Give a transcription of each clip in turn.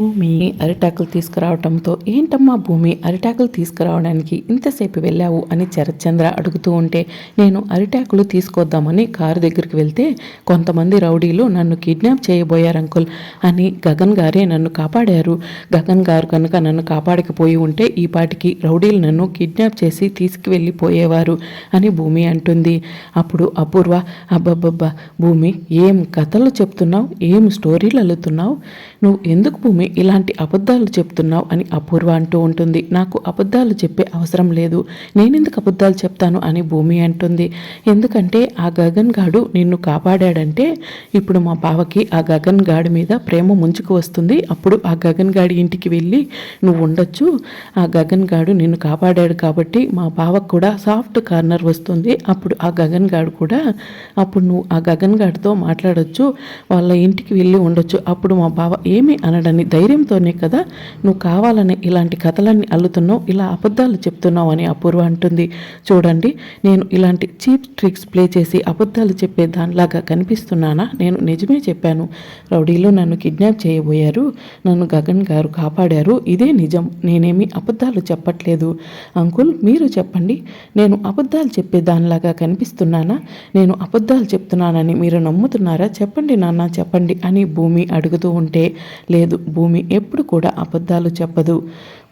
భూమి అరిటాకులు తీసుకురావటంతో ఏంటమ్మా భూమి అరిటాకులు తీసుకురావడానికి ఇంతసేపు వెళ్ళావు అని శరత్చంద్ర అడుగుతూ ఉంటే నేను అరిటాకులు తీసుకొద్దామని కారు దగ్గరికి వెళ్తే కొంతమంది రౌడీలు నన్ను కిడ్నాప్ చేయబోయారు అంకుల్ అని గగన్ గారే నన్ను కాపాడారు. గగన్ గారు కనుక నన్ను కాపాడకపోయి ఉంటే ఈ పాటికి రౌడీలు నన్ను కిడ్నాప్ చేసి తీసుకువెళ్ళిపోయేవారు అని భూమి అంటుంది. అప్పుడు అపూర్వ అబ్బబ్బబ్బా భూమి ఏం కథలు చెప్తున్నావు? ఏం స్టోరీలు అల్లుతున్నావు? నువ్వు ఎందుకు భూమి ఇలాంటి అబద్ధాలు చెప్తున్నావు అని అపూర్వ అంటూ ఉంటుంది. నాకు అబద్ధాలు చెప్పే అవసరం లేదు. నేనెందుకు అబద్ధాలు చెప్తాను అని భూమి అంటుంది. ఎందుకంటే ఆ గగన్ గాడు నిన్ను కాపాడాడంటే ఇప్పుడు మా బావకి ఆ గగన్ గాడి మీద ప్రేమ ముంచుకు వస్తుంది. అప్పుడు ఆ గగన్ గాడి ఇంటికి వెళ్ళి నువ్వు ఉండొచ్చు. ఆ గగన్ గాడు నిన్ను కాపాడాడు కాబట్టి మా బావకు కూడా సాఫ్ట్ కార్నర్ వస్తుంది. అప్పుడు ఆ గగన్ గాడు కూడా అప్పుడు నువ్వు ఆ గగన్ గాడితో మాట్లాడొచ్చు. వాళ్ళ ఇంటికి వెళ్ళి ఉండొచ్చు. అప్పుడు మా బావ ఏమీ అనడని ధైర్యంతోనే కదా నువ్వు కావాలని ఇలాంటి కథలన్నీ అల్లుతున్నావు ఇలా అబద్ధాలు చెప్తున్నావు అని అపూర్వ అంటుంది. చూడండి నేను ఇలాంటి చీప్ ట్రిక్స్ ప్లే చేసి అబద్ధాలు చెప్పే దానిలాగా కనిపిస్తున్నానా? నేను నిజమే చెప్పాను. రౌడీలో నన్ను కిడ్నాప్ చేయబోయారు నన్ను గగన్ గారు కాపాడారు. ఇదే నిజం. నేనేమి అబద్ధాలు చెప్పట్లేదు. అంకుల్ మీరు చెప్పండి. నేను అబద్ధాలు చెప్పే దానిలాగా కనిపిస్తున్నానా? నేను అబద్ధాలు చెప్తున్నానని మీరు నమ్ముతున్నారా? చెప్పండి నాన్న చెప్పండి అని భూమి అడుగుతూ ఉంటే లేదు భూమి ఎప్పుడు కూడా అబద్ధాలు చెప్పదు.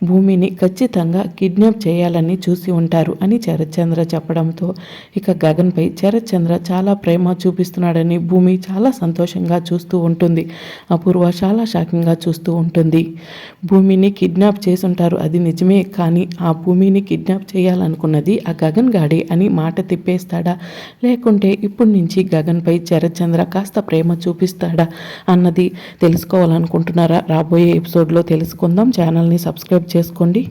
భూమిని ఖచ్చితంగా కిడ్నాప్ చేయాలని చూసి ఉంటారు అని శరత్చంద్ర చెప్పడంతో ఇక గగన్పై శరత్చంద్ర చాలా ప్రేమ చూపిస్తున్నాడని భూమి చాలా సంతోషంగా చూస్తూ ఉంటుంది. అపూర్వ చాలా షాకింగ్గా చూస్తూ ఉంటుంది. భూమిని కిడ్నాప్ చేసుంటారు అది నిజమే కానీ ఆ భూమిని కిడ్నాప్ చేయాలనుకున్నది ఆ గగన్ గాడే అని మాట తిప్పేస్తాడా? లేకుంటే ఇప్పటి నుంచి గగన్పై శరత్చంద్ర కాస్త ప్రేమ చూపిస్తాడా? అన్నది తెలుసుకోవాలనుకుంటున్నారా? రాబోయే ఎపిసోడ్లో తెలుసుకుందాం. ఛానల్ని సబ్స్క్రైబ్ చేసుకోండి.